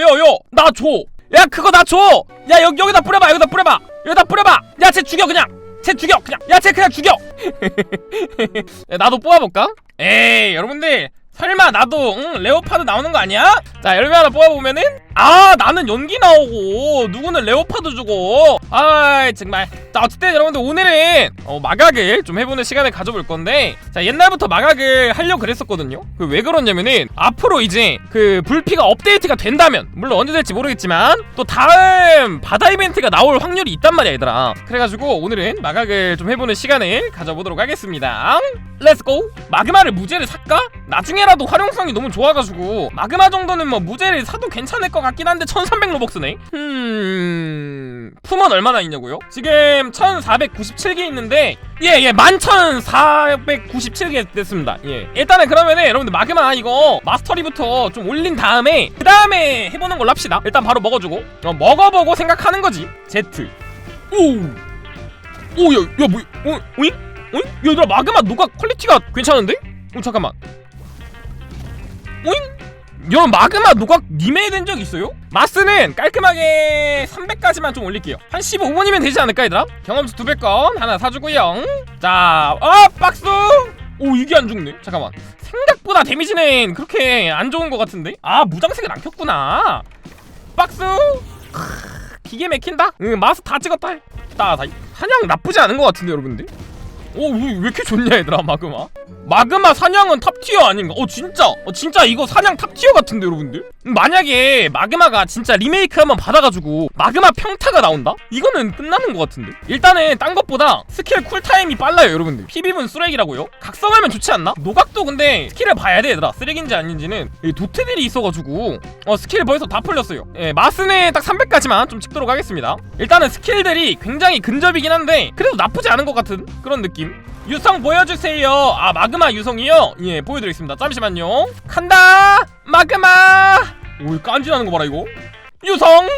야야야야 나 줘. 야 그거 나 줘. 야 여기 여기다 뿌려봐 여기다 뿌려봐 여기다 뿌려봐. 야 쟤 죽여 그냥. 쟤 죽여 그냥. 야 쟤 그냥 죽여. 야, 나도 뽑아볼까? 에이 여러분들 설마 나도 응, 레오파드 나오는 거 아니야? 자 열매 하나 뽑아보면은 아 나는 연기 나오고 누구는 레오파드 주고. 아이 정말. 자 어쨌든 여러분들 오늘은 어, 마각을 좀 해보는 시간을 가져볼 건데 자 옛날부터 마각을 하려고 그랬었거든요. 그 왜 그러냐면은 앞으로 이제 그 불피가 업데이트가 된다면 물론 언제 될지 모르겠지만 또 다음 바다 이벤트가 나올 확률이 있단 말이야 얘들아. 그래가지고 오늘은 마각을 좀 해보는 시간을 가져보도록 하겠습니다. 렛츠고 마그마를 무제를 살까? 나중에라도 활용성이 너무 좋아가지고 마그마 정도는 뭐 무제를 사도 괜찮을 것 같긴 한데 1300 로벅스네 음... 품은 얼마나 있냐고요? 지금 1497개 있는데 예예 11497개 됐습니다 예 일단은 그러면은 여러분들 마그마 이거 마스터리부터 좀 올린 다음에 그 다음에 해보는 걸로 합시다 일단 바로 먹어주고 어, 먹어보고 생각하는 거지 Z 오! 오 야 야 뭐 어? 오잉? 어잉? 얘들아 마그마 노가 퀄리티가 괜찮은데? 어 잠깐만 오잉? 여러분 마그마 노각 리메이 된 적 있어요? 마스는 깔끔하게 300까지만 좀 올릴게요 한 15분이면 되지 않을까 얘들아? 경험치 200건 하나 사주고요 자, 어 박스! 오 이게 안 죽네 잠깐만 생각보다 데미지는 그렇게 안 좋은 것 같은데? 아 무장색을 안 켰구나 박스! 크, 기계 맥힌다? 응 마스 다 찍었다 다, 다 사냥 나쁘지 않은 것 같은데 여러분들? 오, 왜, 왜 이렇게 좋냐, 얘들아, 마그마? 마그마 사냥은 탑티어 아닌가? 어, 진짜! 어, 진짜 이거 사냥 탑티어 같은데, 여러분들? 음, 만약에 마그마가 진짜 리메이크 한번 받아가지고 마그마 평타가 나온다? 이거는 끝나는 것 같은데? 일단은 딴 것보다 스킬 쿨타임이 빨라요, 여러분들. PB분 쓰레기라고요? 각성하면 좋지 않나? 노각도 근데 스킬을 봐야 돼, 얘들아. 쓰레기인지 아닌지는 이 도트들이 있어가지고 어, 스킬 벌써 다 풀렸어요. 예, 마스는 딱 300까지만 좀 찍도록 하겠습니다. 일단은 스킬들이 굉장히 근접이긴 한데 그래도 나쁘지 않은 것 같은 그런 느낌. 유성 보여주세요. 아 마그마 유성이요? 예 보여드리겠습니다. 잠시만요. 간다 마그마. 오 깐지나는 거 봐라 이거. 유성.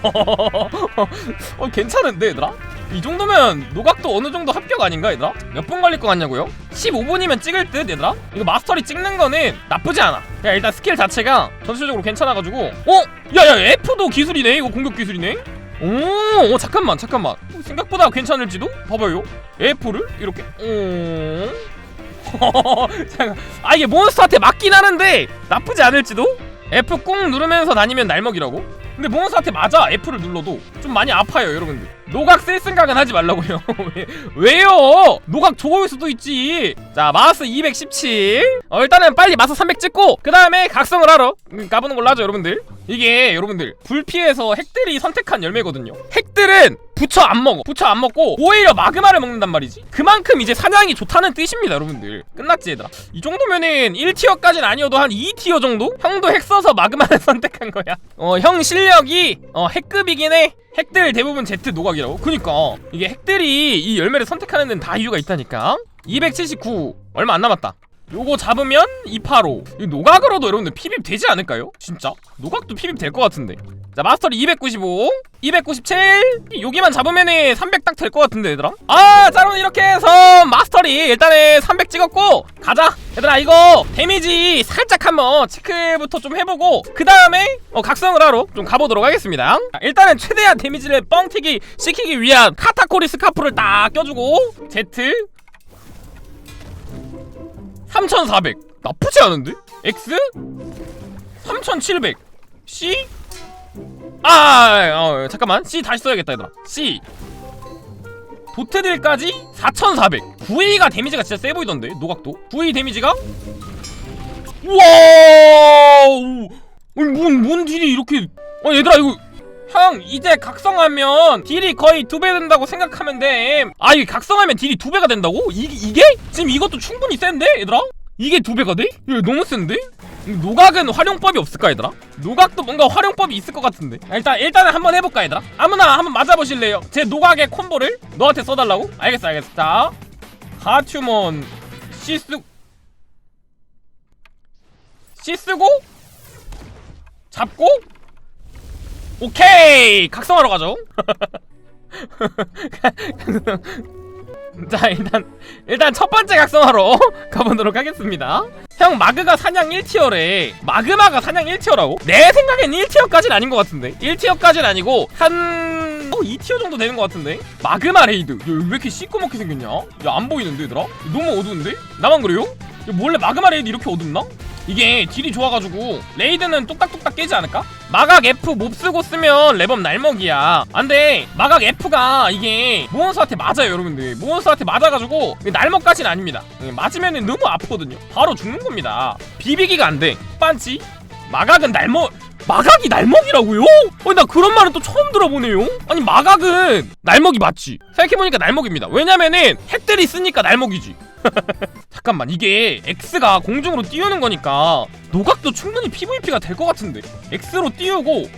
어 괜찮은데 얘들아? 이 정도면 노각도 어느 정도 합격 아닌가 얘들아? 몇 분 걸릴 것 같냐고요? 15분이면 찍을 듯 얘들아? 이거 마스터리 찍는 거는 나쁘지 않아 야 일단 스킬 자체가 전체적으로 괜찮아가지고 어? 야야 F도 기술이네 이거 공격 기술이네 오, 오 잠깐만 잠깐만. 어, 생각보다 괜찮을지도? 봐봐요. F를 이렇게. 오. 잠깐. 아 이게 몬스터한테 맞긴 하는데 나쁘지 않을지도? F 꾹 누르면서 다니면 날먹이라고? 근데 몬스터한테 맞아 F를 눌러도. 좀 많이 아파요 여러분들 노각 쓸 생각은 하지 말라고요. 왜, 왜요? 노각 좋을 수도 있지. 자 마우스 217 어, 일단은 빨리 마우스 300 찍고 그 다음에 각성을 하러 음, 까보는 걸로 하죠 여러분들. 이게 여러분들 불피해서 핵들이 선택한 열매거든요. 핵들은 부처 안 먹어. 부처 안 먹고 오히려 마그마를 먹는단 말이지. 그만큼 이제 사냥이 좋다는 뜻입니다 여러분들. 끝났지 얘들아? 이 정도면은 1티어까지는 아니어도 한 2티어 정도? 형도 핵 써서 마그마를 선택한 거야. 어 형 실력이 어 핵급이긴 해 핵들 대부분 Z 노각이라고? 그니까. 이게 핵들이 이 열매를 선택하는 데는 다 이유가 있다니까. 279 얼마 안 남았다 요거 잡으면 285이 노각으로도 여러분들 피빕 되지 않을까요? 진짜? 노각도 피빕 될 것 같은데. 자 마스터리 295 297 여기만 잡으면은 300 딱 될 것 같은데 얘들아. 아자 그럼 이렇게 해서 마스터리 일단은 300 찍었고 가자. 얘들아 이거 데미지 살짝 한번 체크부터 좀 해보고 그 다음에 어, 각성을 하러 좀 가보도록 하겠습니다. 자, 일단은 최대한 데미지를 뻥튀기 시키기 위한 카타코리 스카프를 딱 껴주고 Z 3400 나쁘지 않은데? X? 3700 C? 아 어, 잠깐만. C 다시 써야겠다 얘들아. C. 도트딜까지 4400 9A가 데미지가 진짜 세 보이던데 노각도? 9A 데미지가? 아니 뭔, 뭔 딜이 이렇게 아 얘들아 이거 형 이제 각성하면 딜이 거의 두 배 된다고 생각하면 돼아 이게 각성하면 딜이 두 배가 된다고? 이게, 이게? 지금 이것도 충분히 센데 얘들아? 이게 두 배가 돼? 이거 너무 센데? 노각은 활용법이 없을까 얘들아? 노각도 뭔가 활용법이 있을 것 같은데 아, 일단 일단은 한번 해볼까 얘들아? 아무나 한번 맞아보실래요? 제 노각의 콤보를 너한테 써달라고? 알겠어 알겠어 자 하튜먼 C 쓰 쓰고 잡고 오케이 각성하러 가죠 자 일단 일단 첫 번째 각성하러 가보도록 하겠습니다 형 마그가 사냥 1티어래 마그마가 사냥 1티어라고? 내 생각엔 1티어까지는 아닌 것 같은데 1티어까지는 아니고 한... 어 2티어 정도 되는 것 같은데 마그마 레이드 야, 왜 이렇게 시꺼멓게 생겼냐? 야 안 보이는데 얘들아? 너무 어두운데? 나만 그래요? 야, 원래 마그마 레이드 이렇게 어둡나? 이게 딜이 좋아가지고 레이드는 뚝딱뚝딱 깨지 않을까? 마각 F 몹 쓰고 쓰면 레범 날먹이야. 안돼. 마각 F가 이게 몬스터한테 맞아요 여러분들. 몬스터한테 맞아가지고 날먹까지는 아닙니다. 예, 맞으면 너무 아프거든요. 바로 죽는 겁니다. 비비기가 안돼. 빤치? 마각은 날먹 마각이 날먹이라고요? 어, 나 그런 말은 또 처음 들어보네요. 아니 마각은 날먹이 맞지? 생각해보니까 날먹입니다. 왜냐면은 핵들이 있으니까 날먹이지. 잠깐만 이게 X가 공중으로 띄우는 거니까 노각도 충분히 PVP가 될 것 같은데 X로 띄우고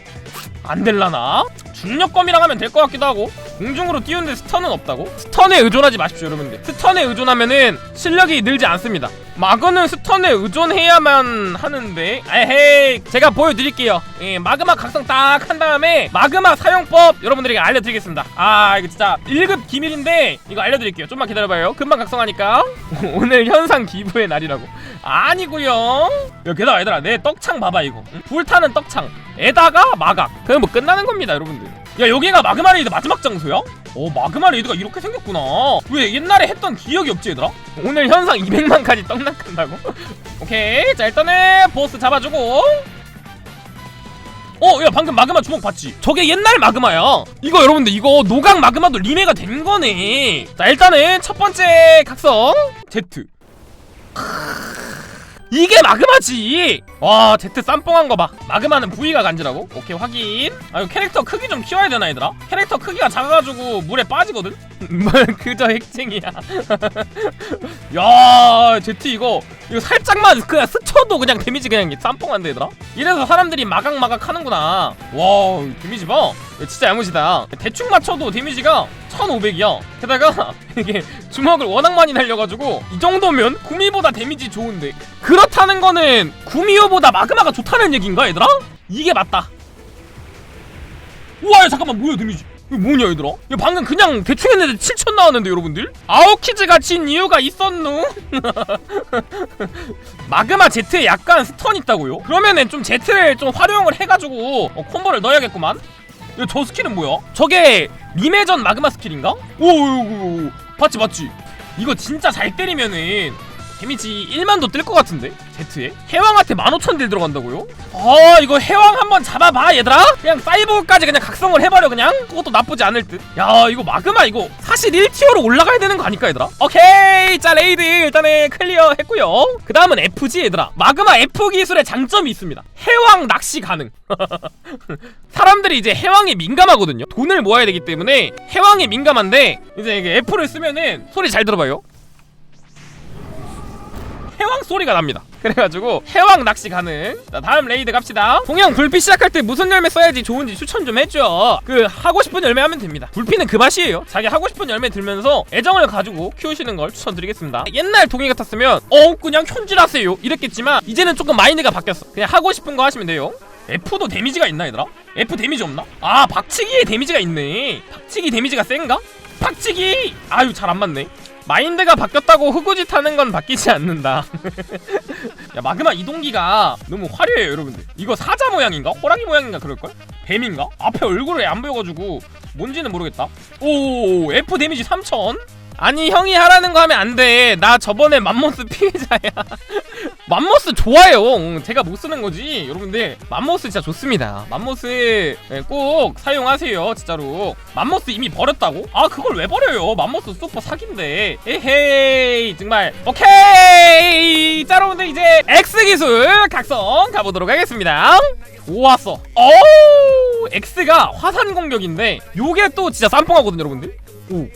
안 될라나? 중력검이랑 하면 될 것 같기도 하고 공중으로 띄우는데 스턴은 없다고? 스턴에 의존하지 마십시오 여러분들. 스턴에 의존하면은 실력이 늘지 않습니다. 마그는 스턴에 의존해야만 하는데 에헤이 제가 보여드릴게요. 예, 마그마 각성 딱 한 다음에 마그마 사용법 여러분들에게 알려드리겠습니다. 아 이거 진짜 1급 기밀인데 이거 알려드릴게요. 좀만 기다려봐요. 금방 각성하니까. 오늘 현상 기부의 날이라고. 아니구요. 야 게다가 얘들아 내 떡창 봐봐 이거. 응? 불타는 떡창. 에다가 마각. 그럼 뭐 끝나는 겁니다 여러분들 야 여기가 마그마 레이드 마지막 장소야? 어 마그마 레이드가 이렇게 생겼구나 왜 옛날에 했던 기억이 없지 얘들아? 오늘 현상 200만까지 떡락한다고? 오케이 자 일단은 보스 잡아주고 어, 야 방금 마그마 주먹 봤지? 저게 옛날 마그마야. 이거 여러분들 이거 노각 마그마도 리메이가 된 거네. 자 일단은 첫 번째 각성 Z. 이게 마그마지. 와 Z 쌈뽕한 거 봐. 마그마는 부위가 간지라고? 오케이 확인. 아 이거 캐릭터 크기 좀 키워야 되나 얘들아? 캐릭터 크기가 작아가지고 물에 빠지거든. 뭘 그저 핵쟁이야. 야 Z 이거 이거 살짝만 그냥 스쳐도 그냥 데미지 그냥 쌈뽕한데 얘들아? 이래서 사람들이 마각마각 하는구나 와 데미지 봐 진짜 야무지다 대충 맞춰도 데미지가 1500이야 게다가 이게 주먹을 워낙 많이 날려가지고 이 정도면 구미보다 데미지 좋은데 그렇다는 거는 구미호보다 마그마가 좋다는 얘기인가 얘들아? 이게 맞다 우와 야, 잠깐만 뭐야 데미지 이거 뭐냐 얘들아? 이거 방금 그냥 대충 했는데 7천 나왔는데 여러분들? 아오키즈가 진 이유가 있었누? 마그마 Z에 약간 스턴 있다고요? 그러면은 좀 Z를 좀 활용을 해가지고 어, 콤보를 넣어야겠구만 이거 저 스킬은 뭐야? 저게 리메전 마그마 스킬인가? 오오오 봤지 봤지 이거 진짜 잘 때리면은 데미지 1만도 뜰 것 같은데? Z에? 해왕한테 15,000딜 들어간다고요? 아 이거 해왕 한번 잡아봐 얘들아? 그냥 사이버까지 그냥 각성을 해버려 그냥? 그것도 나쁘지 않을 듯? 야 이거 마그마 이거 사실 1티어로 올라가야 되는 거 아닐까 얘들아? 오케이 자 레이드 일단은 클리어 했고요 그 다음은 F지 얘들아 마그마 F 기술의 장점이 있습니다 해왕 낚시 가능 사람들이 이제 해왕에 민감하거든요 돈을 모아야 되기 때문에 해왕에 민감한데 이제 이게 F를 쓰면은 소리 잘 들어봐요 해왕 소리가 납니다. 그래가지고 해왕 낚시 가능. 자 다음 레이드 갑시다. 동영 불피 시작할 때 무슨 열매 써야지 좋은지 추천 좀 해줘. 그 하고 싶은 열매 하면 됩니다. 불피는 그 맛이에요. 자기 하고 싶은 열매 들면서 애정을 가지고 키우시는 걸 추천드리겠습니다. 옛날 동의 같았으면 어 그냥 현질하세요 이랬겠지만 이제는 조금 마인드가 바뀌었어. 그냥 하고 싶은 거 하시면 돼요. F도 데미지가 있나 얘들아? F 데미지 없나? 아 박치기에 데미지가 있네. 박치기 데미지가 센가? 박치기! 아유 잘 안 맞네. 마인드가 바뀌었다고 흑우짓 하는 건 바뀌지 않는다. 야 마그마 이동기가 너무 화려해요 여러분들. 이거 사자 모양인가? 호랑이 모양인가 그럴걸? 뱀인가? 앞에 얼굴을 안 보여가지고 뭔지는 모르겠다. 오 F 데미지 3000? 아니 형이 하라는 거 하면 안 돼. 나 저번에 맘모스 피해자야. 맘모스 좋아요. 응, 제가 못 쓰는 거지. 여러분들 맘모스 진짜 좋습니다. 맘모스 네, 꼭 사용하세요. 진짜로. 맘모스 이미 버렸다고? 아 그걸 왜 버려요? 맘모스 슈퍼 사기인데. 에헤이 정말 오케이. 자 여러분들 이제 X 기술 각성 가보도록 하겠습니다. 오 왔어. 오 X가 화산 공격인데 요게 또 진짜 쌈뽕하거든요 여러분들. 오.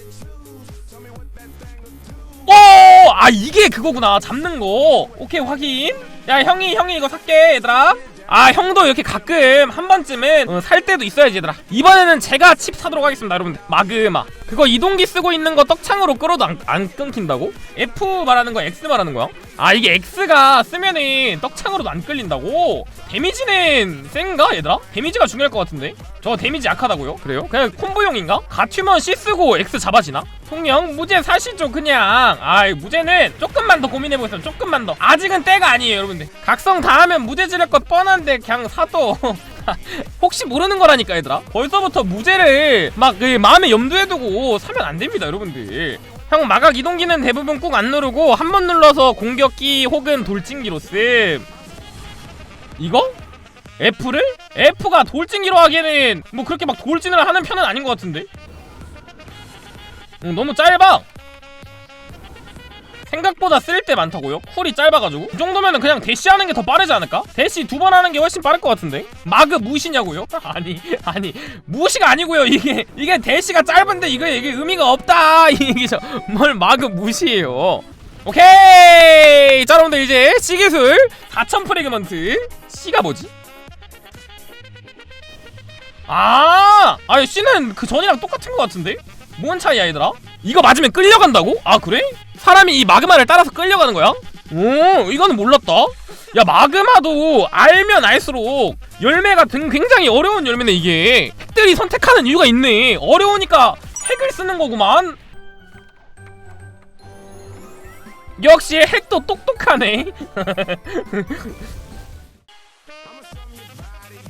오! 아 이게 그거구나 잡는 거 오케이 확인 야 형이 형이 이거 살게 얘들아 아 형도 이렇게 가끔 한 번쯤은 어, 살 때도 있어야지 얘들아 이번에는 제가 칩 사도록 하겠습니다 여러분들 마그마 그거 이동기 쓰고 있는 거 떡창으로 끌어도 안, 안 끊긴다고? F 말하는 거야 X 말하는 거야? 아 이게 X가 쓰면은 떡창으로도 안 끌린다고? 데미지는 센가 얘들아? 데미지가 중요할 것 같은데 저 데미지 약하다고요? 그래요? 그냥 콤보용인가? 가튜면 C 쓰고 X 잡아지나? 통영 무제 사시죠 그냥. 아이 무제는 조금만 더 고민해보겠습니다 조금만 더. 아직은 때가 아니에요 여러분들. 각성 다 하면 무제 지를 것 뻔한데 그냥 사도. 혹시 모르는 거라니까 얘들아. 벌써부터 무제를 막 그 마음에 염두에 두고 사면 안 됩니다 여러분들. 형 마각 이동기는 대부분 꾹 안 누르고 한 번 눌러서 공격기 혹은 돌진기로 씀 이거? F를? F가 돌진기로 하기에는 뭐 그렇게 막 돌진을 하는 편은 아닌 것 같은데 어, 너무 짧아 생각보다 쓸 때 많다고요? 쿨이 짧아가지고 이 정도면은 그냥 대시하는 게 더 빠르지 않을까? 대시 두 번 하는 게 훨씬 빠를 것 같은데 마그 무시냐고요? 아니 아니 무시가 아니고요 이게 이게 대시가 짧은데 이거 이게 의미가 없다 이게 저뭘 마그 무시예요 오케이 자 여러분들 이제 C기술 4000 프레그먼트 C가 뭐지? 아 아니 C는 그 전이랑 똑같은 것 같은데? 뭔 차이야 얘들아? 이거 맞으면 끌려간다고? 아 그래? 사람이 이 마그마를 따라서 끌려가는 거야? 오 이거는 몰랐다 야 마그마도 알면 알수록 열매가 등- 굉장히 어려운 열매네 이게 핵들이 선택하는 이유가 있네 어려우니까 핵을 쓰는 거구만 역시 핵도 똑똑하네